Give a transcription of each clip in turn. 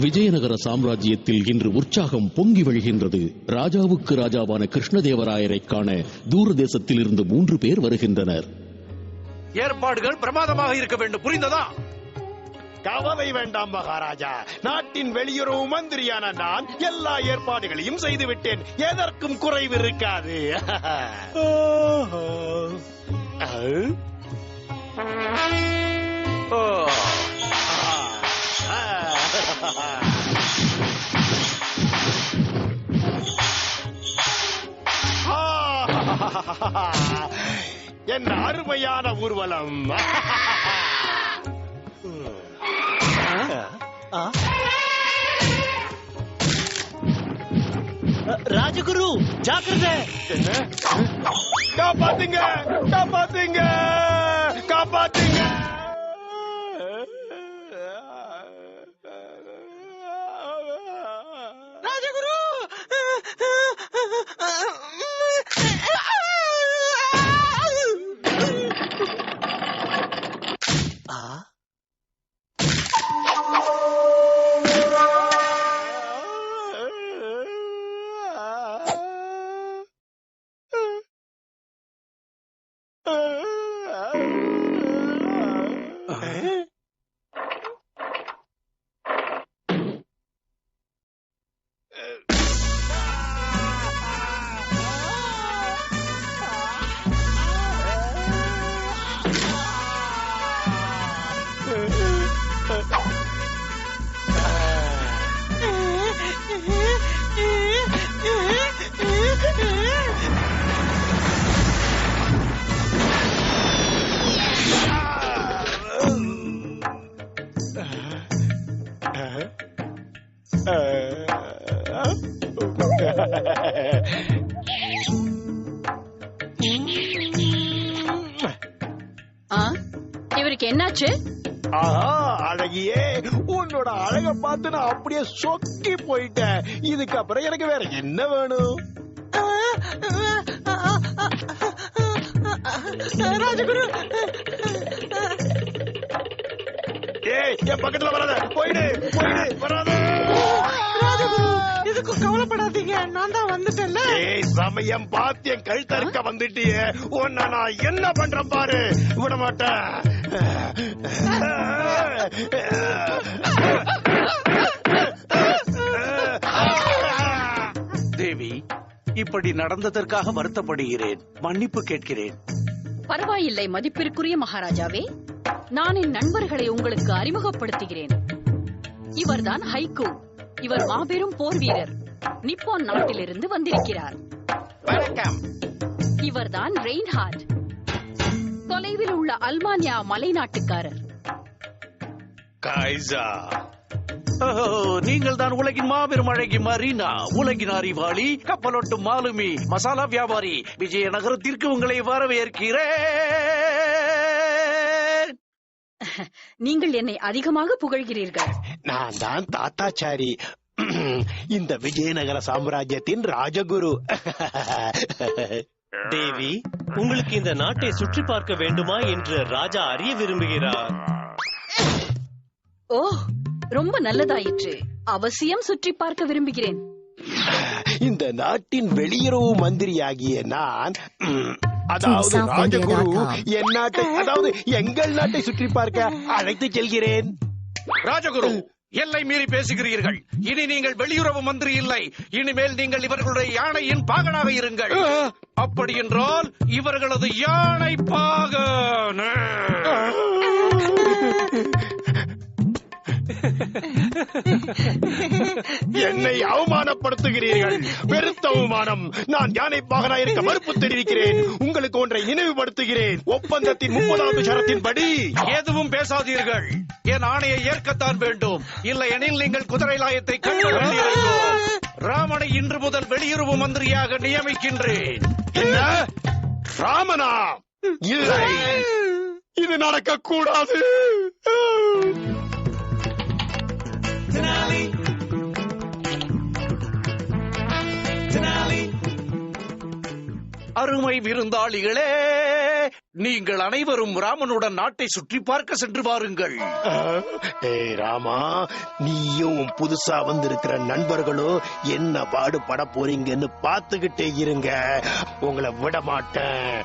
விஜயநகர சாம்ராஜ்யத்தில் இன்று உற்சாகம் பொங்கி வழிகின்றது. ராஜாவுக்கு ராஜாவான கிருஷ்ணதேவராயரை காண தூரதேசத்தில் இருந்து மூன்று பேர் வருகின்றனர். ஏற்பாடுகள் பிரமாதமாக இருக்க வேண்டும். புரிந்ததா? கவலை வேண்டாம் மகாராஜா. நாட்டின் வெளியுறவு மந்திரியான நான் எல்லா ஏற்பாடுகளையும் செய்து விட்டேன் எதற்கும் குறைவு இருக்காது. ஓ, என்ன அருமையான ஊர்வலம். ராஜகுரு ஜாக்கிரதை. என்ன? காப்பாத்துங்க. இவருக்கு என்னாச்சு ஆஹா அழகியே உன்னோட அழக பார்த்து நான் அப்படியே சொக்கி போயிட்டேன் இதுக்கப்புறம் எனக்கு வேற என்ன வேணும் ராஜகுரு ஏய் என் பக்கத்துல வராத போயிடு போயிடு வராத இதுக்கும் கவலைப்படாதீங்க. நான் தான் வந்துட்டேன்ல. ஏய் சமயம் பார்த்து என் கழுத்தறுக்க வந்துட்டியே. உன்னை நான் என்ன பண்றேன் பாரு. விட மாட்டேன். தேவி இப்படி நடந்ததற்காக வருத்தப்படுகிறேன். மன்னிப்பு கேட்கிறேன். பரவாயில்லை மதிப்பிற்குரிய மகாராஜாவே. நான் என் நண்பர்களை உங்களுக்கு அறிமுகப்படுத்துகிறேன். இவர்தான் ஹைகு. இவர் மாபெரும் போர் வீரர். நிப்பான் நாட்டிலிருந்து வந்திருக்கிறார். வணக்கம். இவர்தான் ரெயின்ஹார்ட். தொலைவில் உள்ள அல்மானியா மலைநாட்டுக்காரர் காய்ஸா ஓஹோ, நீங்கள் தான் உலகின் மாபெரும் அழகி மரீனா. உலகின் அறிவாளி கப்பலோட்டும் மாலுமி மசாலா வியாபாரி. விஜயநகரத்திற்கு உங்களை வரவேற்கிறேன். நீங்கள் என்னை அதிகமாக புகழ்கிறீர்கள். நான் தான் தாத்தாச்சாரி. இந்த விஜயநகர சாம்ராஜ்யத்தின் ராஜகுரு. தேவி உங்களுக்கு இந்த நாட்டை சுற்றி பார்க்க வேண்டுமா என்று ராஜா அறிய விரும்புகிறார். ஓ ரொம்ப நல்லதாயிற்று. அவசியம் சுற்றி பார்க்க விரும்புகிறேன். இந்த நாட்டின் வெளியுறவு மந்திரியாகிய நான் அதாவது ராஜகுரு என் நாட்டை அதாவது எங்கள் நாட்டை சுற்றி பார்க்க அழைத்து செல்கிறேன். ராஜகுரு எல்லை மீறி பேசுகிறீர்கள். இனி நீங்கள் வெளியுறவு மந்திரி இல்லை. இனிமேல் நீங்கள் இவர்களுடைய யானையின் பாகனாக இருங்கள். அப்படி என்றால் இவர்களது யானை பாகன். என்னை நினைவுபடுத்துகிறீர்கள் பெருத்த அவமானம் நான் யானை பாகனா இருக்க மறுப்பு தெரிவிக்கிறேன். உங்களுக்கு ஒன்றை நினைவுபடுத்துகிறேன். ஒப்பந்தத்தின் முப்பதாவது சரத்தின்படி எதுவும் பேசாதீர்கள். என் ஆணையை ஏற்கத்தான் வேண்டும். இல்லை எனில் நீங்கள் குதிரை லாயத்தை ராமனை இன்று முதல் வெளியுறவு மந்திரியாக நியமிக்கின்றேன். என்ன? ராமனா? இல்லை. இது நடக்க கூடாது அருமை விருந்தாளிகளே நீங்கள் அனைவரும் ராமனுடன் நாட்டை சுற்றி பார்க்க சென்று வாருங்கள். ஏய் ராமா நீயும் புதுசா வந்திருக்கிற நண்பர்களும் என்ன பாடுபட போறீங்கன்னு பார்த்துக்கிட்டே இருங்க. உங்களை விட மாட்டேன்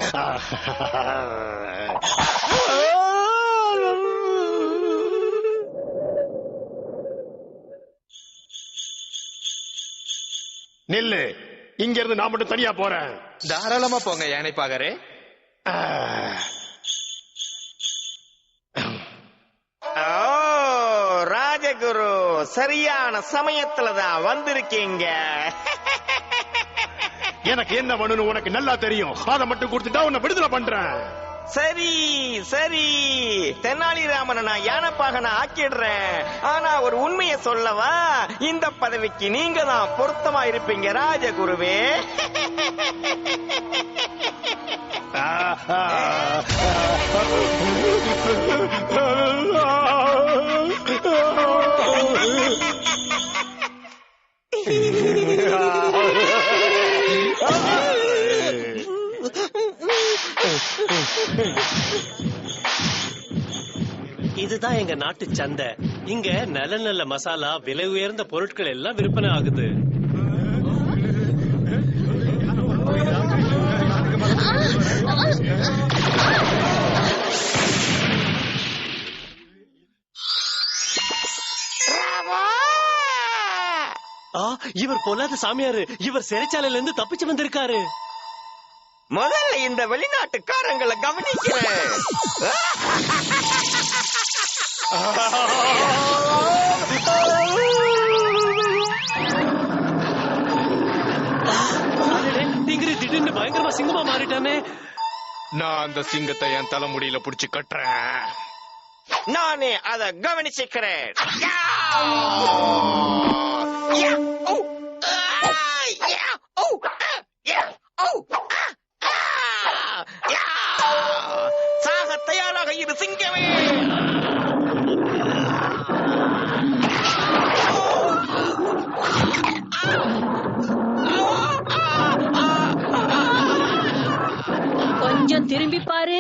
நில்லு. இங்க இருந்து நான் மட்டும் தனியா போறேன். தாராளமா போங்க யானை பாகரே. ராஜகுரு சரியான சமயத்துல தான் வந்திருக்கீங்க. எனக்கு என்ன பண்ணணும் உனக்கு நல்லா தெரியும். அதை மட்டும் கொடுத்துட்டா உன்னை விடுதலை பண்றேன். சரி சரி. தென்னாலிராமனை நான் ஆக்கிடுறேன். ஆனா ஒரு உண்மையை சொல்லவா? இந்த பதவிக்கு நீங்க தான் பொருத்தமா இருப்பீங்க ராஜகுருவே. ஆ, இதுதான் எங்க நாட்டு சந்தை. இங்க நல்ல நல்ல மசாலா விலை உயர்ந்த பொருட்கள் எல்லாம் விற்பனை ஆகுது. இவர் பொல்லாத சாமியாரு. இவர் சிறைச்சாலையில இருந்து தப்பிச்சு வந்திருக்காரு. முதல்ல இந்த வெளிநாட்டுக்காரங்களை கவனிக்கிறேன் டிங்கிரி திடீர்னு பயங்கரமா சிங்கமா மாறிட்டானே நான் அந்த சிங்கத்தை என் தலைமுடியில புடிச்சு கட்டுறேன் நானே அத கவனிச்சுக்கிறேன் யா! ஓ! ஆ! யா! ஓ! ஆ! யா! ஓ! ஆ! ஆ! தயாராக இரு சிங்கமே. கொஞ்சம் திரும்பி பாரு.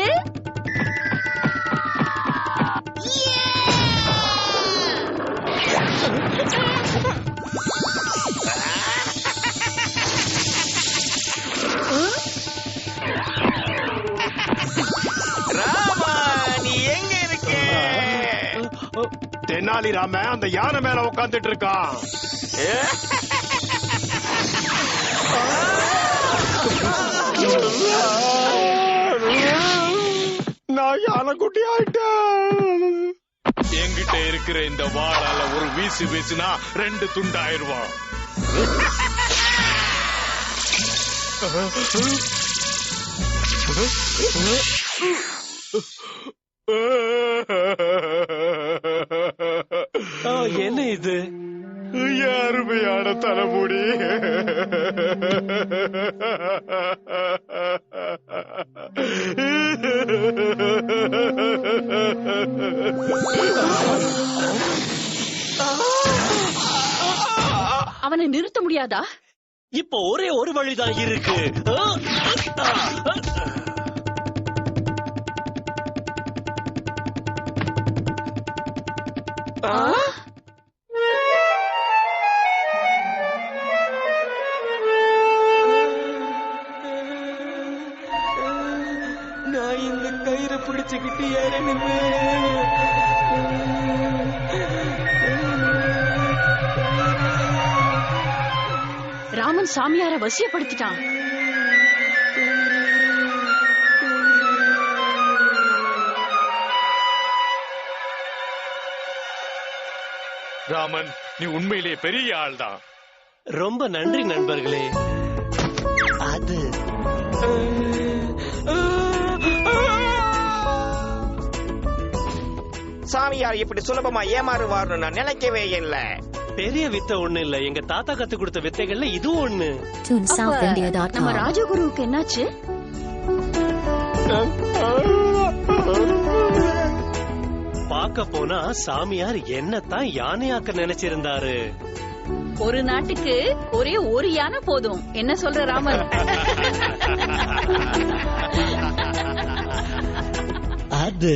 தெனாலிராம அந்த யானை மேல உட்கார்ந்துட்டு இருக்கான் நான் யானை குட்டி ஆயிட்டேன் என்கிட்ட இருக்கிற இந்த வாளால ஒரு வீசு வீசுனா ரெண்டு துண்டாயிருவான் ஆ, அவனை நிறுத்த முடியாதா? இப்போ ஒரே ஒரு வழிதான் இருக்கு. ஆ, பிடிச்சுக்கிட்டு ஏறணுமே ராமன் சாமியார வசியப்படுத்திட்டான். ராமன் நீ உண்மையிலேயே பெரிய ஆள்தான். ரொம்ப நன்றி நண்பர்களே. சாமியார் இப்படி சுலபமா ஏமாறுவார்னு நான் நினைக்கவே இல்லை. பெரிய வித்தை ஒண்ணு இல்ல. எங்க தாத்தா கத்து கொடுத்த வித்தைகள்ல இதுவும் ஒண்ணு. நம்ம ராஜகுருவுக்கு என்னாச்சு? பார்க்க போனா சாமியார் என்னத்தான் யானையாக்க நினைச்சிருந்தாரு. ஒரு நாட்டுக்கு ஒரே ஒரு யானை போதும். என்ன சொல்ற ராமன்? அது